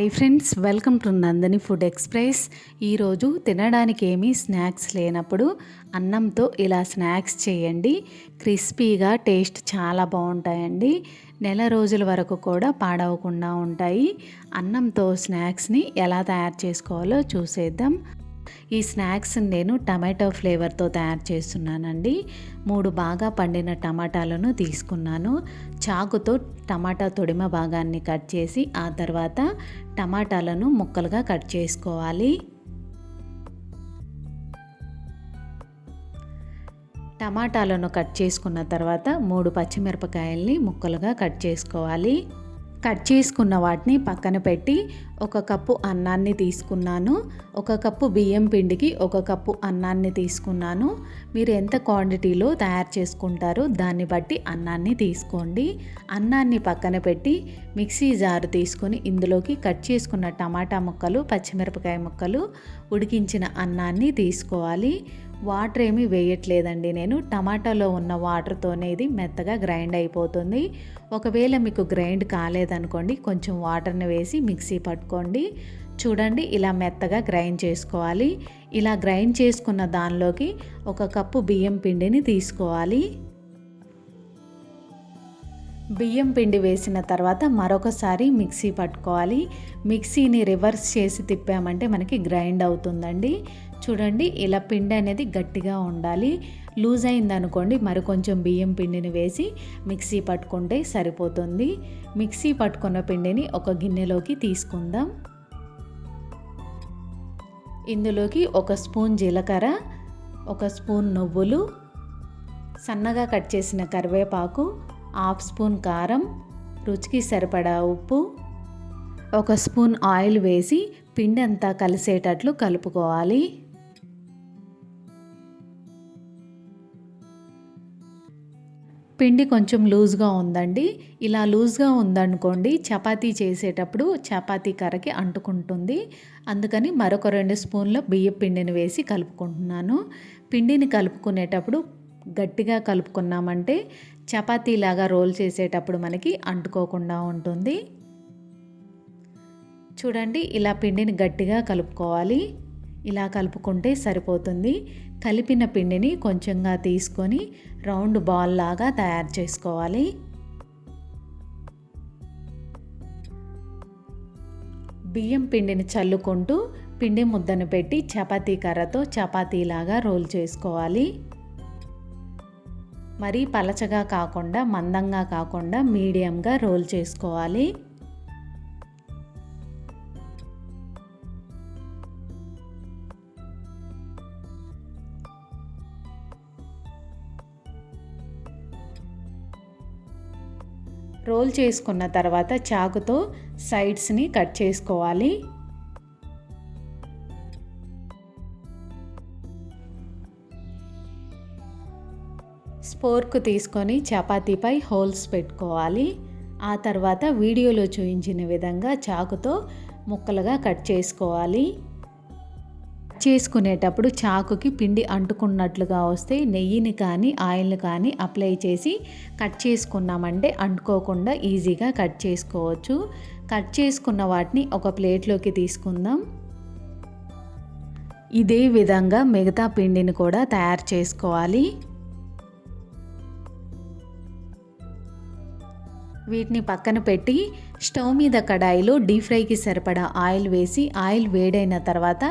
Hi friends welcome to Nandini food express ఈరోజు తినడానికి ఏమీ స్నాక్స్ లేనప్పుడు అన్నంతో ఇలా స్నాక్స్ చేయండి. క్రిస్పీగా టేస్ట్ చాలా బాగుంటాయండి. నెల రోజుల వరకు కూడా పాడవకుండా ఉంటాయి. అన్నంతో స్నాక్స్ని ఎలా తయారు చేసుకోవాలో చూసేద్దాం. ఈ స్నాక్స్ నేను టమాటో ఫ్లేవర్తో తయారు చేస్తున్నానండి. మూడు బాగా పండిన టమాటాలను తీసుకున్నాను. చాకుతో టమాటా తొడిమ భాగాన్ని కట్ చేసి ఆ తర్వాత టమాటాలను ముక్కలుగా కట్ చేసుకోవాలి. టమాటాలను కట్ చేసుకున్న తర్వాత మూడు పచ్చిమిరపకాయల్ని ముక్కలుగా కట్ చేసుకోవాలి. కట్ చేసుకున్న వాటిని పక్కన పెట్టి ఒక కప్పు అన్నాన్ని తీసుకున్నాను. ఒక కప్పు బియ్యం పిండికి ఒక కప్పు అన్నాన్ని తీసుకున్నాను. మీరు ఎంత క్వాంటిటీలో తయారు చేసుకుంటారో దాన్ని బట్టి అన్నాన్ని తీసుకోండి. అన్నాన్ని పక్కన పెట్టి మిక్సీ జారు తీసుకొని ఇందులోకి కట్ చేసుకున్న టమాటా ముక్కలు పచ్చిమిరపకాయ ముక్కలు ఉడికించిన అన్నాన్ని తీసుకోవాలి. వాటర్ ఏమీ వేయట్లేదండి. నేను టమాటాలో ఉన్న వాటర్తోనే ఇది మెత్తగా గ్రైండ్ అయిపోతుంది. ఒకవేళ మీకు గ్రైండ్ కాలేదనుకోండి కొంచెం వాటర్ని వేసి మిక్సీ పట్టుకోండి. చూడండి ఇలా మెత్తగా గ్రైండ్ చేసుకోవాలి. ఇలా గ్రైండ్ చేసుకున్న దానిలోకి ఒక కప్పు బియ్యం పిండిని తీసుకోవాలి. బియ్యం పిండి వేసిన తర్వాత మరొకసారి మిక్సీ పట్టుకోవాలి. మిక్సీని రివర్స్ చేసి తిప్పామంటే మనకి గ్రైండ్ అవుతుందండి. చూడండి ఇలా పిండి అనేది గట్టిగా ఉండాలి. లూజ్ అయింది అనుకోండి మరి కొంచెం బియ్యం పిండిని వేసి మిక్సీ పట్టుకుంటే సరిపోతుంది. మిక్సీ పట్టుకున్న పిండిని ఒక గిన్నెలోకి తీసుకుందాం. ఇందులోకి ఒక స్పూన్ జీలకర్ర ఒక స్పూన్ నువ్వులు సన్నగా కట్ చేసిన కరివేపాకు హాఫ్ స్పూన్ కారం రుచికి సరిపడా ఉప్పు ఒక స్పూన్ ఆయిల్ వేసి పిండి అంతా కలిసేటట్లు కలుపుకోవాలి. పిండి కొంచెం లూజ్గా ఉందండి. ఇలా లూజ్గా ఉందనుకోండి చపాతీ చేసేటప్పుడు చపాతీ కర్రకి అంటుకుంటుంది. అందుకని మరొక రెండు స్పూన్ల బియ్య పిండిని వేసి కలుపుకుంటున్నాను. పిండిని కలుపుకునేటప్పుడు గట్టిగా కలుపుకున్నామంటే చపాతీలాగా రోల్ చేసేటప్పుడు మనకి అంటుకోకుండా ఉంటుంది. చూడండి ఇలా పిండిని గట్టిగా కలుపుకోవాలి. ఇలా కలుపుకుంటే సరిపోతుంది. కలిపిన పిండిని కొంచెంగా తీసుకొని రౌండ్ బాల్ లాగా తయారు చేసుకోవాలి. బియ్యం పిండిని చల్లుకుంటూ పిండి ముద్దను పెట్టి చపాతీ కర్రతో చపాతీలాగా రోల్ చేసుకోవాలి. మరీ పలచగా కాకుండా మందంగా కాకుండా మీడియంగా రోల్ చేసుకోవాలి. రోల్ చేసుకున్న తర్వాత చాకుతో సైడ్స్ని కట్ చేసుకోవాలి. స్పోర్క్ తీసుకొని చపాతీపై హోల్స్ పెట్టుకోవాలి. ఆ తర్వాత వీడియోలో చూపించిన విధంగా చాకుతో ముక్కలుగా కట్ చేసుకోవాలి. చేసుకునేటప్పుడు చాకుకి పిండి అంటుకున్నట్లుగా వస్తే నెయ్యిని కానీ ఆయిల్ని కానీ అప్లై చేసి కట్ చేసుకున్నామంటే అంటుకోకుండా ఈజీగా కట్ చేసుకోవచ్చు. కట్ చేసుకున్న వాటిని ఒక ప్లేట్లోకి తీసుకుందాం. ఇదే విధంగా మిగతా పిండిని కూడా తయారు చేసుకోవాలి. వీటిని పక్కన పెట్టి స్టవ్ మీద కడాయిలో డీప్ ఫ్రైకి సరిపడా ఆయిల్ వేసి ఆయిల్ వేడైన తర్వాత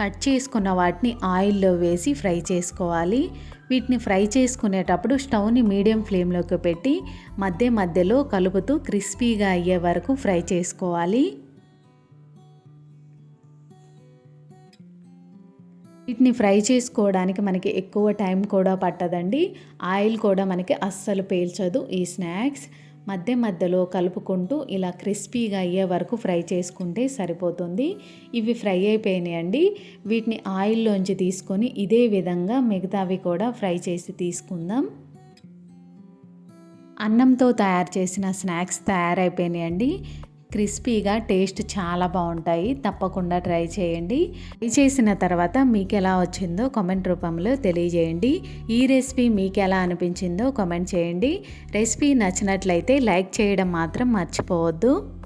కట్ చేసుకున్న వాటిని ఆయిల్లో వేసి ఫ్రై చేసుకోవాలి. వీటిని ఫ్రై చేసుకునేటప్పుడు స్టవ్ని మీడియం ఫ్లేమ్లోకి పెట్టి మధ్య మధ్యలో కలుపుతూ క్రిస్పీగా అయ్యే వరకు ఫ్రై చేసుకోవాలి. వీటిని ఫ్రై చేసుకోవడానికి మనకి ఎక్కువ టైం కూడా పట్టదండి. ఆయిల్ కూడా మనకి అస్సలు పేల్చదు ఈ స్నాక్స్. మధ్య మధ్యలో కలుపుకుంటూ ఇలా క్రిస్పీగా అయ్యే వరకు ఫ్రై చేసుకుంటే సరిపోతుంది. ఇవి ఫ్రై అయిపోయినాయండి వీటిని ఆయిల్లోంచి తీసుకొని ఇదే విధంగా మిగతావి కూడా ఫ్రై చేసి తీసుకుందాం. అన్నంతో తయారు చేసిన స్నాక్స్ తయారైపోయినాయండి క్రిస్పీగా టేస్ట్ చాలా బాగుంటాయి. తప్పకుండా ట్రై చేయండి. ట్రై చేసిన తర్వాత మీకు ఎలా వచ్చిందో కామెంట్ రూపంలో తెలియజేయండి. ఈ రెసిపీ మీకు ఎలా అనిపించిందో కామెంట్ చేయండి. రెసిపీ నచ్చినట్లయితే లైక్ చేయడం మాత్రం మర్చిపోవద్దు.